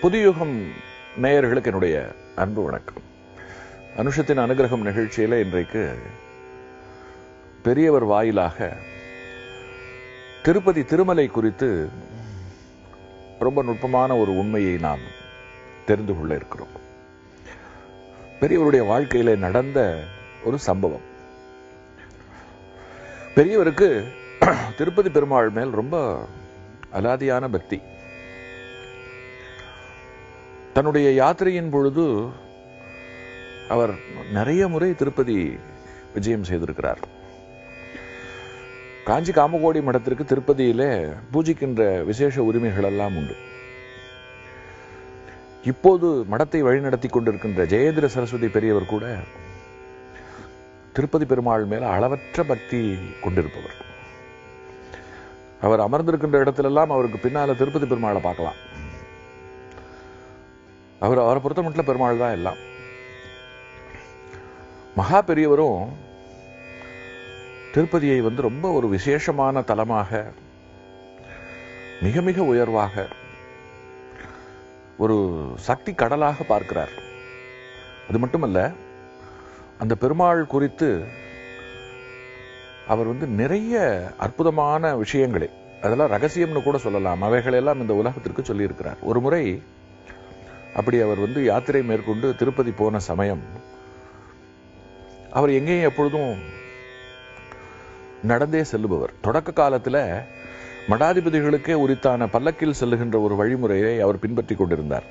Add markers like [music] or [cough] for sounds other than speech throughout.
புதியுகம் நேயர்களுக்கு என்னுடைய அன்பு வணக்கம். அனுஷத்தின் அனுகிரகம் நிகழ்ச்சியில் இன்றைக்கு பெரியவர் வாயிலாக திருப்பதி திருமலை குறித்து ரொம்ப நுட்பமான ஒரு உண்மையை நாம் தெரிந்து கொள்ள இருக்கிறோம். பெரியவருடைய வாழ்க்கையில நடந்த ஒரு சம்பவம். பெரியவருக்கு [clears throat] திருப்பதி பெருமாள் மேல் ரொம்ப அலாதியான பக்தி. தன்னுடைய யாத்திரையின் பொழுது அவர் நிறைய முறை திருப்பதி விஜயம் செய்திருக்கிறார். காஞ்சி காமகோடி மடத்திற்கு திருப்பதியிலே பூஜிக்கின்ற விசேஷ உரிமைகள் எல்லாம் உண்டு. இப்போது மடத்தை வழிநடத்தி கொண்டிருக்கின்ற ஜெயேந்திர சரஸ்வதி பெரியவர் கூட திருப்பதி பெருமாள் மேல அளவற்ற பக்தி கொண்டிருப்பவர். அவர் அமர்ந்திருக்கின்ற இடத்திலெல்லாம் அவருக்கு பின்னால திருப்பதி பெருமாளை பார்க்கலாம். அவர் அவரை பொறுத்த மட்டும் பெருமாள் தான் எல்லாம். மகா பெரியவரும் திருப்பதியை வந்து ரொம்ப ஒரு விசேஷமான தலமாக மிக மிக உயர்வாக ஒரு சக்தி கடலாக பார்க்கிறார். அது மட்டுமல்ல அந்த பெருமாள் குறித்து அவர் வந்து நிறைய அற்புதமான விஷயங்களை அதெல்லாம் ரகசியம்னு கூட சொல்லலாம். அவைகளெல்லாம் இந்த உலகத்திற்கு சொல்லியிருக்கிறார். ஒரு முறை அப்படி அவர் வந்து யாத்திரை மேற்கொண்டு திருப்பதி போன சமயம் அவர் எங்கேயும் எப்பொழுதும் நடந்தே செல்லுபவர். தொடக்க காலத்துல மடாதிபதிகளுக்கே உரித்தான பல்லக்கில் செல்லுகின்ற ஒரு வழிமுறையை அவர் பின்பற்றி கொண்டிருந்தார்.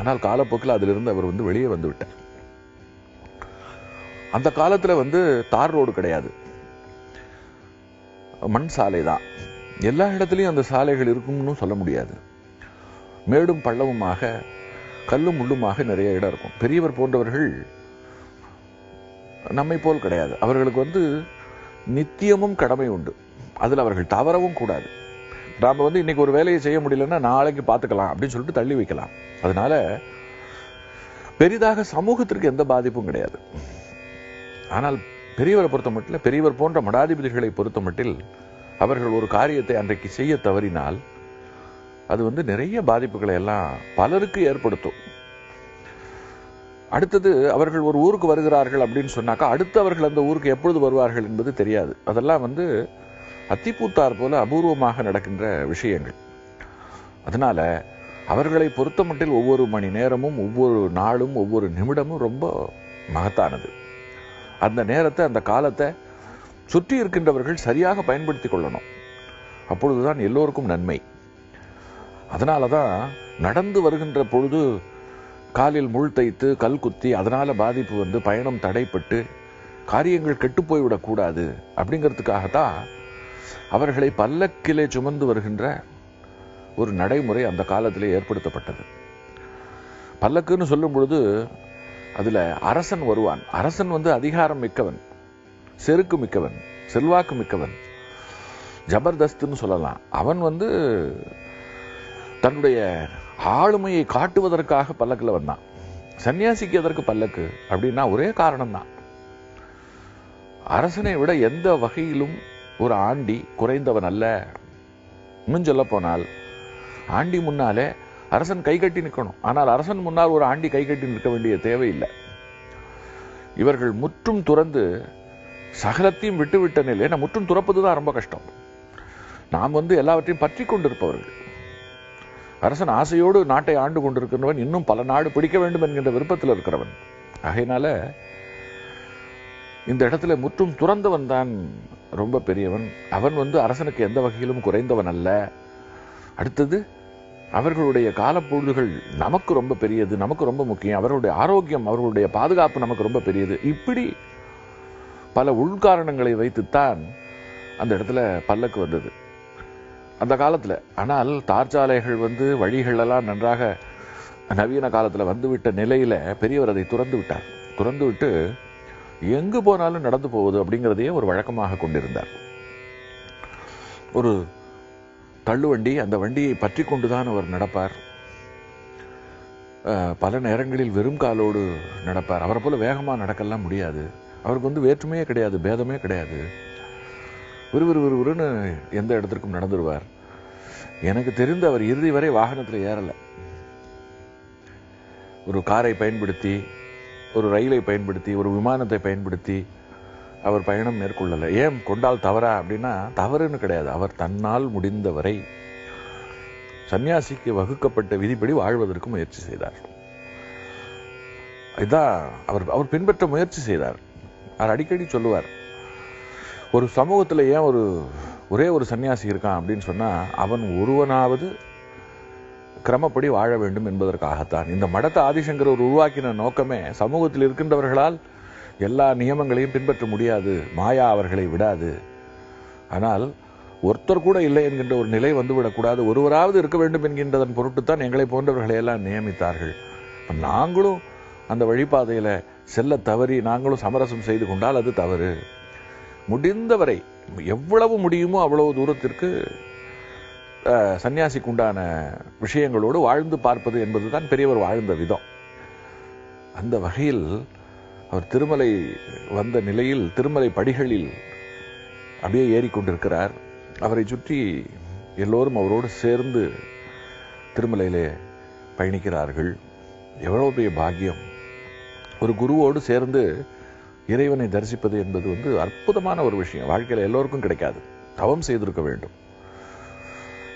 ஆனால் காலப்போக்கில் அதிலிருந்து அவர் வந்து வெளியே வந்து விட்டார் அந்த காலத்தில் வந்து தார் ரோடு கிடையாது. மண் சாலை தான். எல்லா இடத்துலையும் அந்த சாலைகள் இருக்கும்னு சொல்ல முடியாது. மேடும் பள்ளவுமாக கல்லும் முள்ளுமாக நிறைய இடம் இருக்கும். பெரியவர் போன்றவர்கள் நம்மை போல் கிடையாது. அவர்களுக்கு வந்து நித்தியமும் கடமை உண்டு. அதில் அவர்கள் தவறவும் கூடாது. நாம வந்து இன்னைக்கு ஒரு வேலையை செய்ய முடியலன்னா நாளைக்கு பார்த்துக்கலாம் அப்படின்னு சொல்லிட்டு தள்ளி வைக்கலாம். அதனால பெரிதாக சமூகத்திற்கு எந்த பாதிப்பும் கிடையாது. ஆனால் பெரியவரை பொறுத்த மட்டில் பெரியவர் போன்ற மடாதிபதிகளை பொறுத்த மட்டில் அவர்கள் ஒரு காரியத்தை அன்றைக்கு செய்ய தவறினால் அது வந்து நிறைய பாதிப்புகளை எல்லாம் பலருக்கு ஏற்படுத்தும். அடுத்தது அவர்கள் ஒரு ஊருக்கு வருகிறார்கள் அப்படின்னு சொன்னாக்கா அடுத்து அவர்கள் அந்த ஊருக்கு எப்பொழுது வருவார்கள் என்பது தெரியாது. அதெல்லாம் வந்து அத்திப்பூத்தார் போல அபூர்வமாக நடக்கின்ற விஷயங்கள். அதனால அவர்களை பொறுத்த மட்டில் ஒவ்வொரு மணி நேரமும் ஒவ்வொரு நாளும் ஒவ்வொரு நிமிடமும் ரொம்ப மகத்தானது. அந்த நேரத்தை அந்த காலத்தை சுற்றி இருக்கின்றவர்கள் சரியாக பயன்படுத்தி கொள்ளணும். அப்பொழுதுதான் எல்லோருக்கும் நன்மை. அதனால தான் நடந்து வருகின்ற பொழுது காலில் முள் தைத்து கல் குத்தி அதனால் பாதிப்பு வந்து பயணம் தடைப்பட்டு காரியங்கள் கெட்டு போய்விடக்கூடாது அப்படிங்கிறதுக்காகத்தான் அவர்களை பல்லக்கிலே சுமந்து வருகின்ற ஒரு நடைமுறை அந்த காலத்திலே ஏற்படுத்தப்பட்டது. பல்லக்குன்னு சொல்லும் பொழுது அதுல அரசன் வருவான். அரசன் வந்து அதிகாரம் மிக்கவன். செருக்கு மிக்கவன். செல்வாக்கு மிக்கவன். ஜபர்தஸ்துன்னு சொல்லலாம். அவன் வந்து தன்னுடைய ஆளுமையை காட்டுவதற்காக பல்லக்கில் வந்தான். சன்னியாசிக்கு எதற்கு பல்லக்கு அப்படின்னா ஒரே காரணம் தான் அரசனை விட எந்த வகையிலும் ஒரு ஆண்டி குறைந்தவன் அல்ல. இன்னும் சொல்ல போனால் ஆண்டி முன்னாலே அரசன் கைகட்டி நிற்கணும். ஆனால் அரசன் முன்னால் ஒரு ஆண்டி கைகட்டி நிற்க வேண்டிய தேவையில்லை. இவர்கள் முற்றும் துறந்து சகலத்தையும் விட்டுவிட்ட நிலை ஏன்னா முற்றும் துறப்பது தான் ரொம்ப கஷ்டம். நாம் வந்து எல்லாவற்றையும் பற்றி கொண்டிருப்பவர்கள். அரசன் ஆசையோடு நாட்டை ஆண்டு கொண்டிருக்கிறவன் இன்னும் பல நாடு பிடிக்க வேண்டும் என்கின்ற விருப்பத்தில் இருக்கிறவன். ஆகையினால இந்த இடத்துல முற்றும் துறந்தவன் தான் ரொம்ப பெரியவன். அவன் வந்து அரசனுக்கு எந்த வகையிலும் குறைந்தவன் அல்ல. அடுத்தது அவர்களுடைய காலப்பொழுதுகள் நமக்கு ரொம்ப பெரியது நமக்கு ரொம்ப முக்கியம். அவர்களுடைய ஆரோக்கியம் அவர்களுடைய பாதுகாப்பு நமக்கு ரொம்ப பெரியது. இப்படி பல உள்காரணங்களை வைத்துத்தான் அந்த இடத்துல பல்லக்கு வந்தது. அந்த காலத்தில். ஆனால் தார்ச்சாலைகள் வந்து வழிகளெல்லாம் நன்றாக நவீன காலத்தில் வந்துவிட்ட நிலையில் பெரியவர் அதை துறந்து விட்டார். துறந்து விட்டு எங்கு போனாலும் நடந்து போவது அப்படிங்கிறதையே ஒரு வழக்கமாக கொண்டிருந்தார். ஒரு தள்ளுவண்டி அந்த வண்டியை பற்றி கொண்டுதான் அவர் நடப்பார். பல நேரங்களில் வெறும் காலோடு நடப்பார். அவரை போல் வேகமாக நடக்கலாம் முடியாது. அவருக்கு வந்து வேற்றுமையே கிடையாது பேதமே கிடையாது. விறுவிறு விறுவிறுன்னு எந்த இடத்திற்கும் நடந்துருவார். எனக்கு தெரிந்து அவர் இறுதி வரை வாகனத்தில் ஏறலை. ஒரு காரை பயன்படுத்தி ஒரு ரயிலை பயன்படுத்தி ஒரு விமானத்தை பயன்படுத்தி அவர் பயணம் மேற்கொள்ளலை. ஏன் கொண்டால் தவறா அப்படின்னா தவறுன்னு கிடையாது. அவர் தன்னால் முடிந்தவரை சன்னியாசிக்கு வகுக்கப்பட்ட விதிப்படி வாழ்வதற்கு முயற்சி செய்தார். இதான் அவர் அவர் பின்பற்ற முயற்சி செய்தார். அவர் அடிக்கடி சொல்லுவார் ஒரு சமூகத்தில் ஏன் ஒரு ஒரே ஒரு சன்னியாசி இருக்கான்? அப்படின்னு சொன்னா அவன் ஒருவனாவது கிரமப்படி வாழ வேண்டும் என்பதற்காகத்தான். இந்த மடத்தை ஆதிசங்கர் ஒரு உருவாக்கின நோக்கமே சமூகத்தில் இருக்கின்றவர்களால் எல்லா நியமங்களையும் பின்பற்ற முடியாது. மாயா அவர்களை விடாது. ஆனால் ஒருத்தர் கூட இல்லை என்கின்ற ஒரு நிலை வந்துவிடக்கூடாது ஒருவராவது இருக்க வேண்டும் என்கின்றதன் பொருட்டுத்தான் எங்களை போன்றவர்களை எல்லாம் நியமித்தார்கள். நாங்களும் அந்த வழிபாதையில் செல்ல தவறி நாங்களும் சமரசம் செய்து கொண்டால் அது தவறு. முடிந்தவரை எவ்வளவு முடியுமோ அவ்வளவு தூரத்திற்கு சன்னியாசிக்குண்டான உண்டான விஷயங்களோடு வாழ்ந்து பார்ப்பது என்பதுதான் பெரியவர் வாழ்ந்த விதம். அந்த வகையில் அவர் திருமலை வந்த நிலையில் திருமலை படிகளில் அப்படியே ஏறிக்கொண்டிருக்கிறார் அவரை சுற்றி எல்லோரும் அவரோடு சேர்ந்து திருமலையிலே பயணிக்கிறார்கள். எவ்வளவு பெரிய பாக்கியம். ஒரு குருவோடு சேர்ந்து இறைவனை தரிசிப்பது என்பது வந்து அற்புதமான ஒரு விஷயம். வாழ்க்கையில் எல்லோருக்கும் கிடைக்காது. தவம் செய்திருக்க வேண்டும்.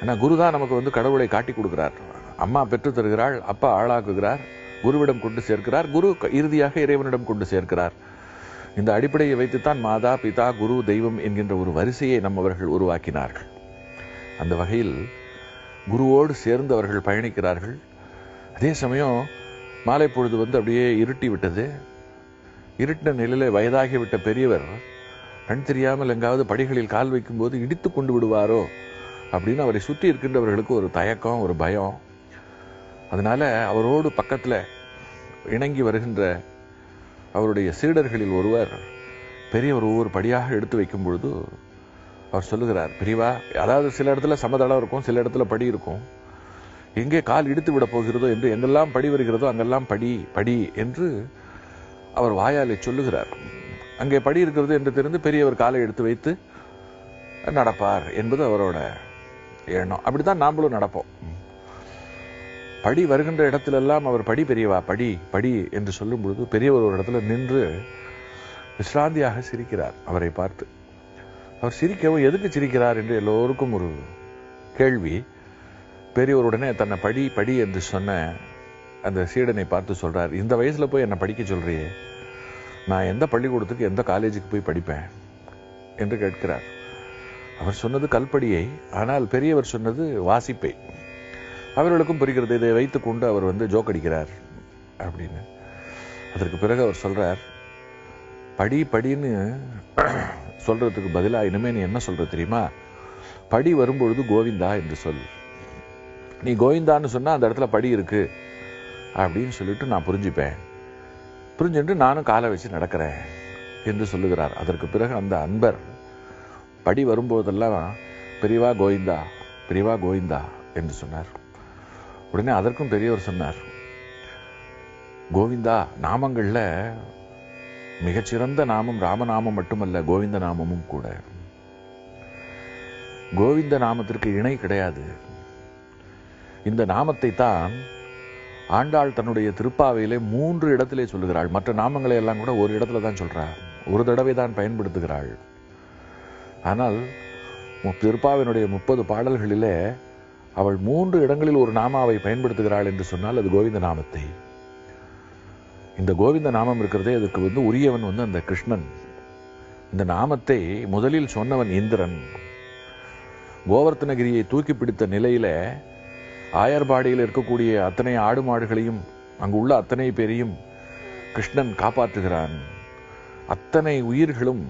ஏன்னா குரு தான் நமக்கு வந்து கடவுளை காட்டி கொடுக்கிறார். அம்மா பெற்று தருகிறாள் அப்பா ஆளாக்குகிறார். குருவிடம் கொண்டு சேர்க்கிறார். குரு இறுதியாக இறைவனிடம் கொண்டு சேர்க்கிறார். இந்த அடிப்படையை வைத்துத்தான் மாதா பிதா குரு தெய்வம் என்கின்ற ஒரு வரிசையை நம்மவர்கள் உருவாக்கினார்கள். அந்த வகையில் குருவோடு சேர்ந்து அவர்கள் பயணிக்கிறார்கள். அதே சமயம் மாலை பொழுது வந்து அப்படியே இருட்டி விட்டது. இருட்டின நிலையில் வயதாகிவிட்ட பெரியவர் கண் தெரியாமல் எங்காவது படிகளில் கால் வைக்கும்போது இடித்து கொண்டு விடுவாரோ? அப்படின்னு அவரை சுற்றி இருக்கின்றவர்களுக்கு ஒரு தயக்கம் ஒரு பயம். அதனால அவரோடு பக்கத்தில் இணங்கி வருகின்ற அவருடைய சீடர்களில் ஒருவர் பெரியவர் ஒவ்வொரு படியாக எடுத்து வைக்கும் பொழுது அவர் சொல்லுகிறார் பெரியவா அதாவது சில இடத்துல சமதளம் இருக்கும் சில இடத்துல படி இருக்கும். எங்கே கால் இடித்து விட போகிறதோ என்று எங்கெல்லாம் படி வருகிறதோ அங்கெல்லாம் படி படி என்று அவர் வாயாலே சொல்லுகிறார். அங்கே படி இருக்கிறது என்று தெரிந்து பெரியவர் காலை எடுத்து வைத்து நடப்பார் என்பது அவரோட எண்ணம். அப்படித்தான் நாமளும் நடப்போம். படி வருகின்ற இடத்திலெல்லாம் அவர் படி பெரியவா? படி படி என்று சொல்லும் பொழுது பெரியவர் ஒரு இடத்துல நின்று விசிராந்தியாக சிரிக்கிறார். அவரை பார்த்து அவர் சிரிக்கவும் எதுக்கு சிரிக்கிறார்? என்று எல்லோருக்கும் ஒரு கேள்வி. பெரியவர் உடனே தன்னை படி படி என்று சொன்ன அந்த சீடனை பார்த்து சொல்கிறார் இந்த வயசில் போய் என்னை படிக்க சொல்கிறியே நான் எந்த பள்ளிக்கூடத்துக்கு எந்த காலேஜுக்கு போய் படிப்பேன்? என்று கேட்கிறார். அவர் சொன்னது கல்படியை ஆனால் பெரியவர் சொன்னது வாசிப்பை. அவர்களுக்கும் புரிகிறது இதை வைத்துக்கொண்டு அவர் வந்து ஜோக் அடிக்கிறார் அப்படின்னு. அதற்கு பிறகு அவர் சொல்கிறார் படி படின்னு சொல்கிறதுக்கு பதிலாக இனிமேல் நீ என்ன சொல்கிற தெரியுமா? படி வரும்பொழுது கோவிந்தா என்று சொல். நீ கோவிந்தான்னு சொன்னால் அந்த இடத்துல படி இருக்குது அப்படின்னு சொல்லிட்டு நான் புரிஞ்சுப்பேன். புரிஞ்சுட்டு நானும் காலை வச்சு நடக்கிறேன் என்று சொல்லுகிறார். அதற்கு பிறகு அந்த அன்பர் படி வரும்போதெல்லாம் பெரியவா கோவிந்தா பெரியவா கோவிந்தா என்று சொன்னார். உடனே அதற்கும் பெரியவர் சொன்னார் கோவிந்தா நாமங்கள்ல மிகச்சிறந்த நாமம் ராமநாமம் மட்டுமல்ல கோவிந்த நாமமும் கூட. கோவிந்த நாமத்திற்கு இணை கிடையாது. இந்த நாமத்தை தான் ஆண்டாள் தன்னுடைய திருப்பாவையிலே மூன்று இடத்திலே சொல்லுகிறாள். மற்ற நாமங்களை எல்லாம் கூட ஒரு இடத்துல தான் சொல்கிறார் ஒரு தடவை தான் பயன்படுத்துகிறாள். ஆனால் திருப்பாவினுடைய முப்பது பாடல்களிலே அவள் மூன்று இடங்களில் ஒரு நாமாவை பயன்படுத்துகிறாள் என்று சொன்னால் அது கோவிந்த நாமத்தை. இந்த கோவிந்த நாமம் இருக்கிறதே அதுக்கு வந்து உரியவன் வந்து அந்த கிருஷ்ணன். இந்த நாமத்தை முதலில் சொன்னவன் இந்திரன். கோவர்த்தனகிரியை தூக்கி பிடித்த நிலையில ஆயர்பாடியில் இருக்கக்கூடிய அத்தனை ஆடு மாடுகளையும் அங்கு உள்ள அத்தனை பேரையும் கிருஷ்ணன் காப்பாற்றுகிறான். அத்தனை உயிர்களும்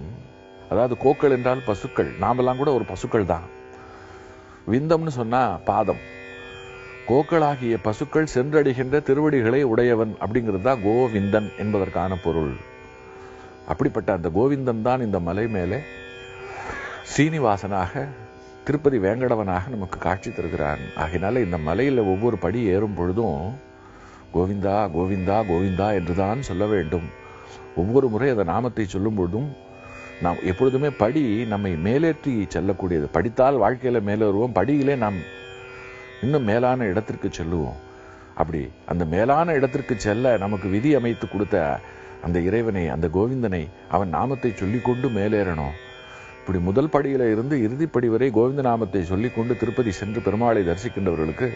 அதாவது கோக்கள் என்றால் பசுக்கள் நாமெல்லாம் கூட ஒரு பசுக்கள் தான். விந்தம்னு சொன்னா பாதம். கோக்களாகிய பசுக்கள் சென்றடைகின்ற திருவடிகளை உடையவன் அப்படிங்கிறது தான் கோவிந்தன் என்பதற்கான பொருள். அப்படிப்பட்ட அந்த கோவிந்தன் தான் இந்த மலை மேலே சீனிவாசனாக திருப்பதி வேங்கடவனாக நமக்கு காட்சி தருகிறான். ஆகினால இந்த மலையில் ஒவ்வொரு படி ஏறும் பொழுதும் கோவிந்தா கோவிந்தா கோவிந்தா என்றுதான் சொல்ல வேண்டும். ஒவ்வொரு முறை அந்த நாமத்தை சொல்லும் பொழுதும் நாம் எப்பொழுதுமே படி நம்மை மேலேற்றி செல்லக்கூடியது. படித்தால் வாழ்க்கையில மேலேறுவோம். படியிலே நாம் இன்னும் மேலான இடத்திற்கு செல்லுவோம். அப்படி அந்த மேலான இடத்திற்கு செல்ல நமக்கு விதி அமைத்து கொடுத்த அந்த இறைவனை அந்த கோவிந்தனை அவன் நாமத்தை சொல்லிக்கொண்டு மேலேறணும். இப்படி முதல் படியில இருந்து இறுதிப்படி வரை கோவிந்த நாமத்தை சொல்லிக்கொண்டு திருப்பதி சென்று பெருமாளை தரிசிக்கின்றவர்களுக்கு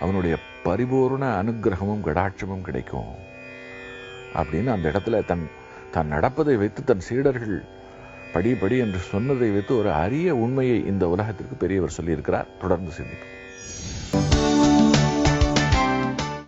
அவனுடைய பரிபூர்ண அனுக்கிரகமும் கடாட்சமும் கிடைக்கும். அப்படின்னு அந்த இடத்துல தன் தான் நடப்பதை வைத்து தன் சீடர்கள் படி படி என்று சொன்னதை வைத்து ஒரு அரிய உண்மையை இந்த உலகத்திற்கு பெரியவர் சொல்லியிருக்கிறார். தொடர்ந்து சிந்திப்போம்.